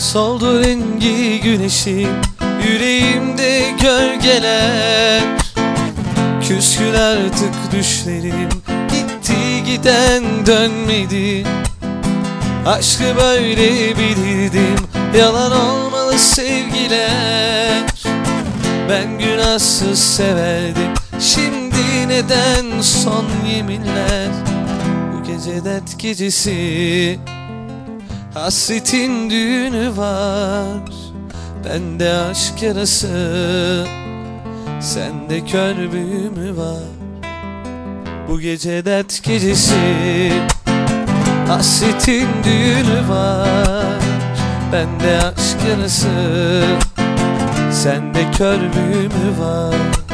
Soldu rengi güneşim Yüreğimde gölgeler. Küskün artık düşlerim Gitti giden dönmedi. Aşkı böyle bilirdim Yalan olmalı sevgiler. Ben günahsız severdim Şimdi neden son yeminler? Bu gece dert gecesi Hasretin düğünü var. Bende aşk yarası. Sende kör büyü mü var. Bu gece dert gecesi. Hasretin düğünü var. Bende aşk yarası. Sende kör büyü mü var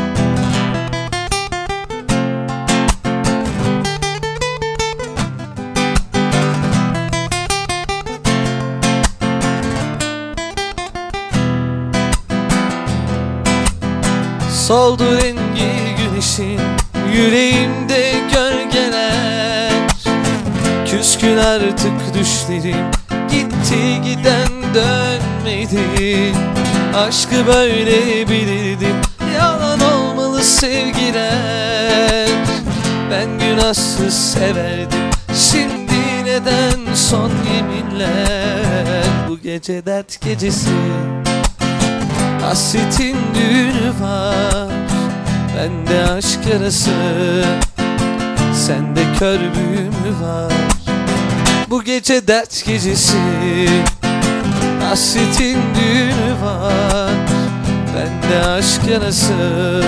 Soldu rengi güneşin Yüreğimde gölgeler. Küskün artık düşlerim Gitti giden dönmedi. Aşkı böyle bilirdim Yalan olmalı sevgiler. Ben günahsız severdim Şimdi neden son yeminler? Bu gece dert gecesi Hasretin düğünü var. Bende aşk yarası. Sende kör büyü mü var? Bu gece dert gecesi. Hasretin düğünü var. Bende aşk yarası.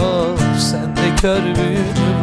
Oh sende kör büyü mü